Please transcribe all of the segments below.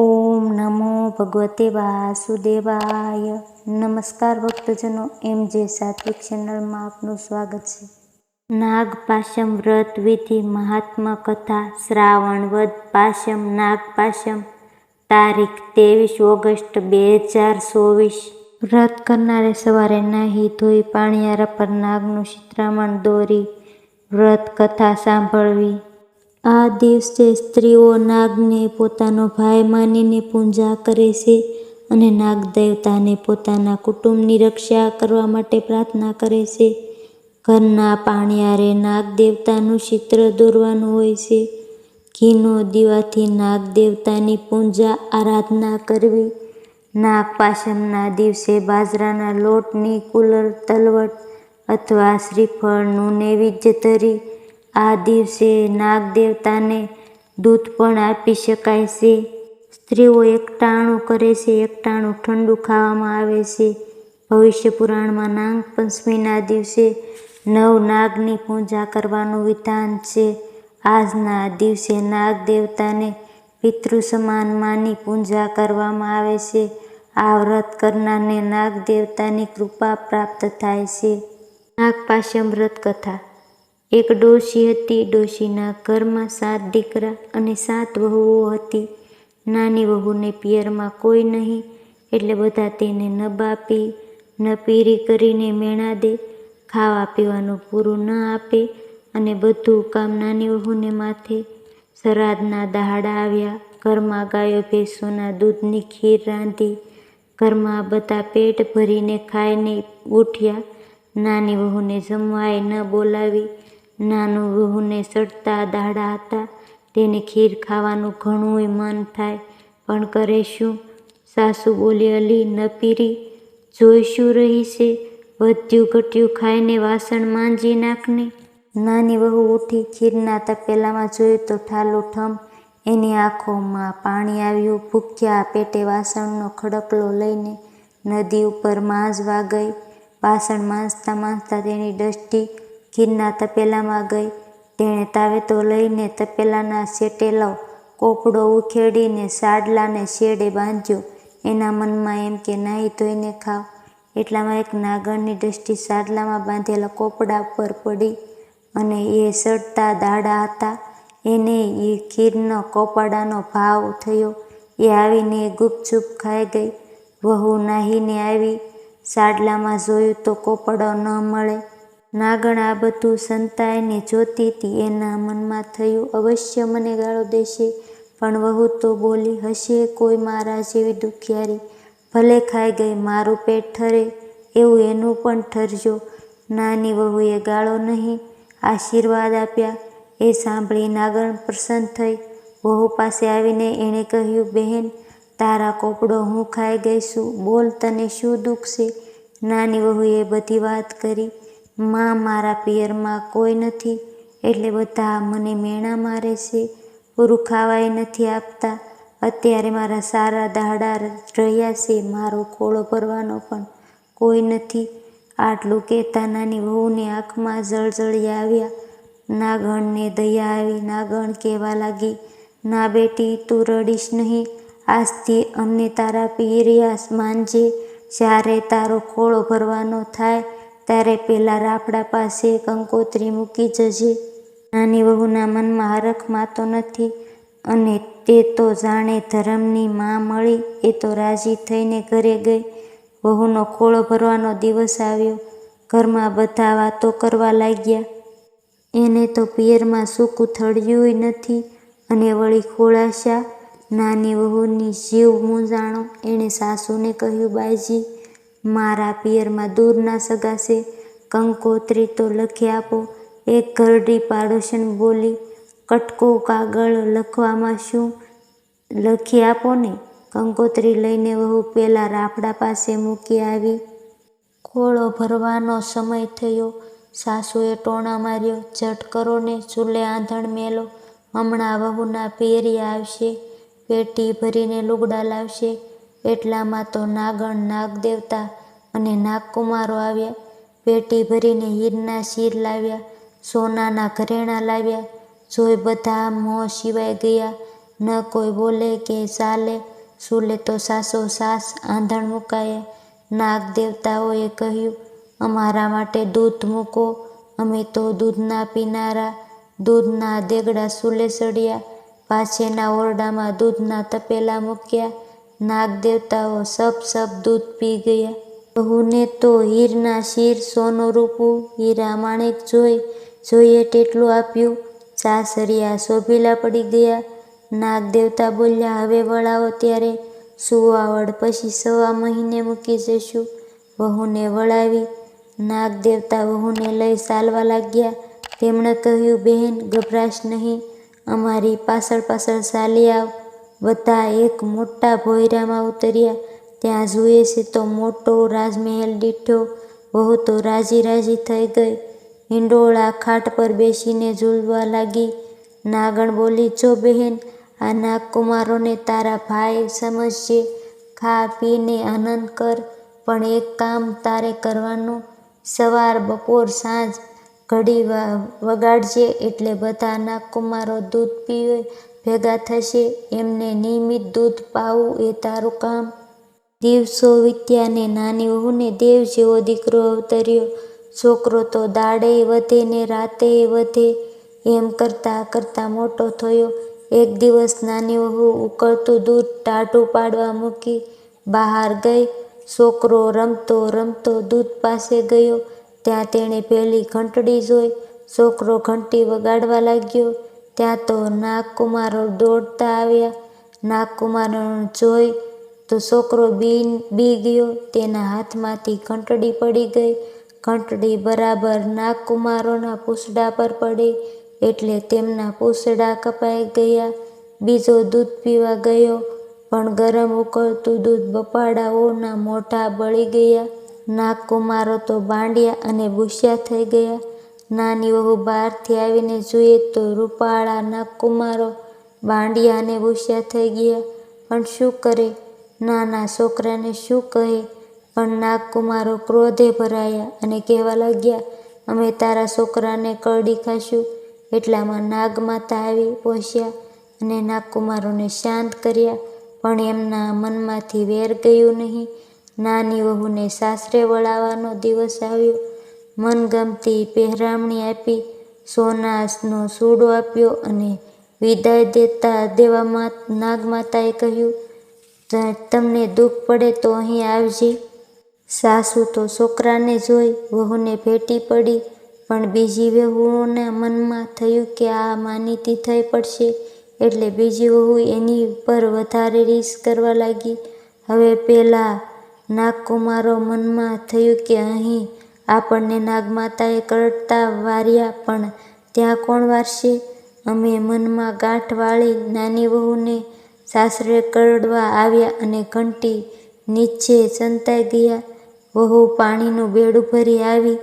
ઓમ નમો ભગવતે વાસુદેવાય. નમસ્કાર ભક્તજનો, એમ જે સાત્વિક ચેનલમાં આપનું સ્વાગત છે. નાગ પાશમ વ્રત વિધિ મહાત્મા કથા, શ્રાવણ વદ પાશમ નાગ પાશમ તારીખ ત્રેવીસ ઓગસ્ટ બે હજાર ચોવીસ. વ્રત કરનારે સવારે નાહી ધોઈ પાણીયારા પર નાગનું ચિત્રામણ દોરી, વ્રત કથા સાંભળવી આ દિવસે સ્ત્રીઓ નાગને પોતાનો ભાઈ માનીને પૂજા કરે છે અને નાગ દેવતાને પોતાના કુટુંબની રક્ષા કરવા માટે પ્રાર્થના કરે છે. ઘરના પાણીયારે નાગ દેવતાનું ચિત્ર દોરવાનું હોય છે. ઘીનો દીવાથી નાગ દેવતાની પૂજા આરાધના કરવી. નાગ પાસમના દિવસે બાજરાના લોટની કુલર, તલવટ અથવા શ્રીફળનું નૈવેદ્ય ધરી આ દિવસે નાગ દેવતાને દૂધ પણ આપી શકાય છે. સ્ત્રીઓ એકટાણું કરે છે, એકટાણું ઠંડુ ખાવામાં આવે છે. ભવિષ્ય પુરાણમાં નાગ પંચમીના દિવસે નવ નાગની પૂજા કરવાનું વિધાન છે. આજના દિવસે નાગ દેવતાને પિતૃ સમાન માની પૂજા કરવામાં આવે છે. આ વ્રત કરનારને નાગ દેવતાની કૃપા પ્રાપ્ત થાય છે. નાગ વ્રત કથા. એક ડોશી હતી, ડોશીના ઘરમાં સાત દીકરા અને સાત વહુઓ હતી. નાની વહુને પિયરમાં કોઈ નહીં, એટલે બધા તેને ન બાપી ન પીરી કરીને મેણા દે, ખાવા પીવાનું પૂરું ન આપે અને બધું કામ નાની વહુને માથે. સરાદના દહાડા આવ્યા, ઘરમાં ગાયો, ભેંસોના દૂધની ખીર રાંધી, ઘરમાં બધા પેટ ભરીને ખાઈને ઉઠ્યા. નાની વહુને જમવાય ન બોલાવી નાનું વહુને સડતા દાડા હતા. તેને ખીર ખાવાનું ઘણુંય મન થાય. પણ કરે શું? સાસુ બોલી, અલી, ન પીરી. જોઈ શું રહી છે વધ્યું ઘટ્યું ખાઈને વાસણ માંજી નાખને. નાની વહુ ઉઠી ખીરના તપેલામાં જોયું તો ઠાલો ઠમ. એની આંખોમાં પાણી આવ્યું. ભૂખ્યા પેટે વાસણનો ખડકલો લઈને નદી ઉપર માંજવા ગઈ. વાસણ માંજતા માંજતા તેની દૃષ્ટિ ખીરના તપેલામાં ગઈ. તેણે તાવેતો લઈને તપેલાના શેટેલો કોપડો ઉખેડીને સાડલાને શેડે બાંધ્યો. એના મનમાં એમ કે, નાહી ધોઈને ખાવ. એટલામાં એક નાગરની દૃષ્ટિ સાડલામાં બાંધેલા કોપડા પર પડી અને એ સડતા દાડા હતા. એને એ ખીરનો કોપડાનો ભાવ થયો. એ આવીને ગુપચુપ ખાઈ ગઈ. વહુ નાહીને આવી. સાડલામાં જોયું તો કોપડો ન મળે. નાગણ આ બધું સંતાઈને જોતી હતી એના મનમાં થયું, અવશ્ય મને ગાળો દેશે, પણ વહુ તો બોલી, હશે કોઈ મારા જેવી દુખિયારી, ભલે ખાઈ ગઈ, મારું પેટ ઠરે, એવું એનું પણ ઠરજો. નાની વહુએ ગાળો નહીં, આશીર્વાદ આપ્યા. એ સાંભળી નાગણ પ્રસન્ન થઈ. વહુ પાસે આવીને એણે કહ્યું, બહેન, તારા કોપડો હું ખાઈ ગઈ છું, બોલ તને શું દુઃખ નાની વહુએ બધી વાત કરી. માં મારા પિયરમાં કોઈ નથી, એટલે બધા મને મેણા મારે છે. પૂરું ખાવાય નથી આપતા. અત્યારે મારા સારા દાડા રહ્યા છે. મારો ખોળો ભરવાનો પણ કોઈ નથી. આટલું કહેતા નાની વહુની આંખમાં જળજળી આવ્યા. નાગણને દયા આવી. નાગણ કહેવા લાગી, ના બેટી, તું રડીશ નહીં. આજથી અમને તારા પિયરિયા માનજે. જ્યારે તારો ખોળો ભરવાનો થાય ત્યારે પેલા રાફડા પાસે કંકોત્રી મૂકી જજે. નાની વહુના મનમાં હરખ માતો નથી અને તે તો જાણે ધર્મની માં મળી, એ તો રાજી થઈને ઘરે ગઈ. વહુનો ખોળો ભરવાનો દિવસ આવ્યો. ઘરમાં બધા વાતો કરવા લાગ્યા. એને તો પિયરમાં સૂકું થળિયું નથી અને વળી ખોળાશા નાની વહુની જીવ મૂંઝાણો. એણે સાસુને કહ્યું, બાઈજી મારા પિયરમાં દૂરના સગાશે કંકોત્રી તો લખી આપો. એક ઘરડી પાડોશન બોલી, કટકો કાગળ લખવામાં શું લખી આપો ને? કંકોત્રી લઈને વહુ પહેલાં રાફડા પાસે મૂકી આવી. ખોળો ભરવાનો સમય થયો. સાસુએ ટોણા માર્યો ઝટ કરો ને ચૂલે આંધણ મેલો. હમણાં વહુના પહેરી આવશે. પેટી ભરીને લુગડા લાવશે. એટલામાં તો નાગણ નાગ દેવતા અને નાગકુમારો આવ્યા. પેટી ભરીને હીરના શીર લાવ્યા, સોનાના ઘરેણાં લાવ્યા. જોઈ બધા મોં સિવાય ગયા. ન કોઈ બોલે કે ચાલે. સૂલે તો સાસો સાસ આંધણ મુકાયા. નાગ દેવતાઓએ કહ્યું, અમારા માટે દૂધ મૂકો. અમે તો દૂધના પીનારા. દૂધના દેગડા સુલે ચડ્યા પાછેના ઓરડામાં દૂધના તપેલા મૂક્યા. નાગ દેવતાઓ સપ સપ દૂધ પી ગયા. બહુને તો હીરના શીર સોનું રૂપું, હીરા માણેક જોઈ, જોઈએ તેટલું આપ્યું. સાસરિયા શોભીલા પડી ગયા. નાગ દેવતા બોલ્યા, હવે વળાવો ત્યારે. સુવાવડ પછી સવા મહિને મૂકી જશું. વહુને વળાવી. નાગ દેવતા વહુને લઈ ચાલવા લાગ્યા. તેમણે કહ્યું, બહેન, ગભરાશ નહીં. અમારી પાછળ પાછળ ચાલી આવ. બધા એક મોટા ભોયરામાં ઉતર્યા. ત્યાં જુએ છે તો મોટો રાજમહેલ દીઠો વહુ તો રાજી રાજી થઈ ગઈ. હિંડોળા ખાટ પર બેસીને ઝૂલવા લાગી. નાગણ બોલી, જો બહેન, આ નાગકુમારોને તારા ભાઈ સમજજે. ખા, પીને આનંદ કર. પણ એક કામ તારે કરવાનું. સવાર, બપોર, સાંજ ઘડી વગાડજે એટલે બધા નાગકુમારો દૂધ પીવે. ભેગા થશે, એમને નિયમિત દૂધ પાવું એ તારું કામ. દિવસો વીત્યા ને નાની વહુને દેવ જેવો દીકરો અવતર્યો. છોકરો તો દાડે વધે ને રાતેય વધે, એમ કરતાં કરતાં મોટો થયો. એક દિવસ નાની વહુ ઉકળતું દૂધ ટાઢું પાડવા મૂકી બહાર ગઈ. છોકરો રમતો રમતો દૂધ પાસે ગયો. ત્યાં તેણે પહેલી ઘંટડી જોઈ. છોકરો ઘંટી વગાડવા લાગ્યો. ત્યાં તો નાગકુમારો દોડતા આવ્યા. નાગકુમારોને જોઈ તો છોકરો બી બી ગયો. તેના હાથમાંથી ઘંટડી પડી ગઈ. ઘંટડી બરાબર નાગકુમારોના પૂછડા પર પડી એટલે તેમના પૂછડા કપાઈ ગયા. બીજો દૂધ પીવા ગયો, પણ ગરમ ઉકળતું દૂધ બપાડાઓના મોઢા બળી ગયા. નાગકુમારો તો બાંડ્યા અને ભૂસ્યા થઈ ગયા. નાની વહુ બહારથી આવીને જોઈએ તો રૂપાળા કુમારો બાંડિયા ભૂસ્યા થઈ ગયા. પણ શું કરે? નાના છોકરાને શું કહે? પણ નાગકુમારો ક્રોધે ભરાયા અને કહેવા લાગ્યા, અમે તારા છોકરાને કરડી ખાશું. એટલામાં નાગમાતા આવી પહોંચ્યા અને નાગકુમારોને શાંત કર્યા, પણ એમના મનમાંથી વેર ગયું નહીં. નાની વહુને સાસરે વળાવવાનો દિવસ આવ્યો મનગમતી પહેરામણી આપી સોનાસનો સૂડો આપ્યો અને વિદાય દેતા દેવામાં, નાગમાતાએ કહ્યું તમને દુઃખ પડે તો અહીં આવજે. સાસુ તો છોકરાને જોઈ, વહુને ભેટી પડી, પણ બીજી વહુઓના મનમાં થયું કે આ માનીતી થઈ પડશે, એટલે બીજી વહુ એની ઉપર વધારે રીસ કરવા લાગી. હવે પહેલાં નાગકુમારો મનમાં થયું કે અહીં આપણને નાગમાતાએ કરડતા વાર્યા, પણ ત્યાં કોણ વારશે? અમે મનમાં ગાંઠ વાળી નાની વહુને સાસરે કરડવા આવ્યા અને ઘંટી નીચે સંતાઈ ગયા. વહુ પાણીનું બેડું ભરી આવી.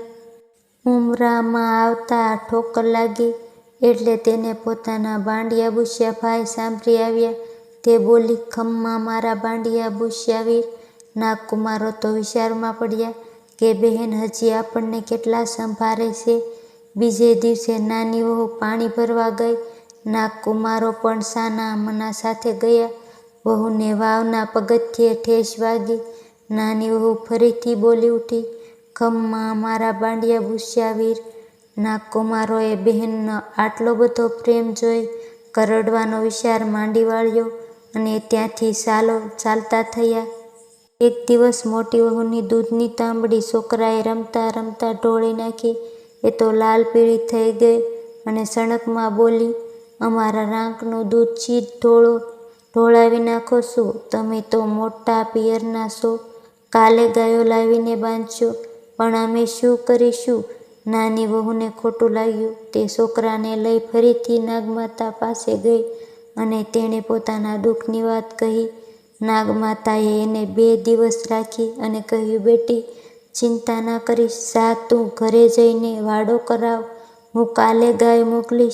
ઉમરામાં આવતા ઠોકર લાગી, એટલે તેને પોતાના બાંડિયા બુસ્યા ભાઈ સાંભળી આવ્યા. તે બોલી, ખમ્મા મારા બાંડિયા ભૂસ્યા વીર. નાગકુમારો તો વિચારમાં પડ્યા. કે બહેન, હજી આપણને કેટલા સંભાળે છે? બીજે દિવસે નાની વહુ પાણી ભરવા ગઈ. નાગકુમારો પણ સાના મના સાથે ગયા. વહુને વાવના પગથિયે ઠેસ વાગી. નાની વહુ ફરીથી બોલી ઉઠી, ખમ્મા, મારા બાંડિયા ભૂસ્યા વીર. નાગકુમારોએ બહેનનો આટલો બધો પ્રેમ જોઈ કરડવાનો વિચાર માંડી વાળ્યો અને ત્યાંથી ચાલો ચાલતા થયા. એક દિવસ મોટી વહુની દૂધની તાંબડી છોકરાએ રમતા રમતા ઢોળી નાખી. એ તો લાલ પીળી થઈ ગઈ અને સણકમાં બોલી, અમારા રાંકનું દૂધ ચીજ ઢોળો, ઢોળાવી નાખો શું? તમે તો મોટા પિયરના છો. કાલે ગાયો લાવીને બાંધશો પણ અમે શું કરીશું? નાની વહુને ખોટું લાગ્યું. તે છોકરાને લઈ ફરીથી નાગમાતા પાસે ગઈ અને તેણે પોતાના દુઃખની વાત કહી. નાગમાતાએ એને બે દિવસ રાખી અને કહ્યું, બેટી, ચિંતા ના કરીશ. સા તું ઘરે જઈને વાડો કરાવ. હું કાલે ગાય મોકલીશ.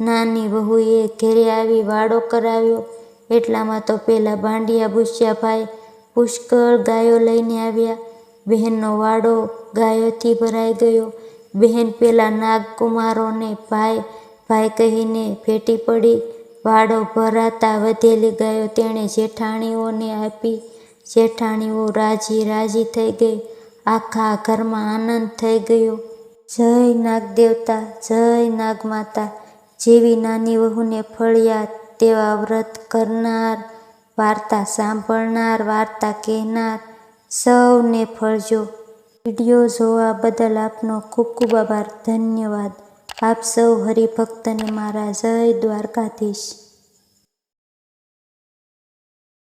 નાની વહુએ ઘેરે આવી વાડો કરાવ્યો. એટલામાં તો પેલા ભાંડિયા ભૂસ્યા ભાઈ પુષ્કળ ગાયો લઈને આવ્યા. બહેનનો વાડો ગાયોથી ભરાઈ ગયો. બહેન પેલા નાગકુમારોને ભાઈ ભાઈ કહીને ભેટી પડી. વાડો ભરાતા વધેલી ગાયો તેણે જેઠાણીઓને આપી. જેઠાણીઓ રાજી રાજી થઈ ગઈ. આખા ઘરમાં આનંદ થઈ ગયો. જય નાગદેવતા, જય નાગમાતા. જેવી નાની વહુને ફળ્યા તેવા વ્રત કરનાર, વાર્તા સાંભળનાર, વાર્તા કહેનાર સૌને ફળજો. વીડિયો જોવા બદલ આપનો ખૂબ ખૂબ આભાર. ધન્યવાદ. આપ સૌ હરિભક્તને મારા જય દ્વારકાધીશ.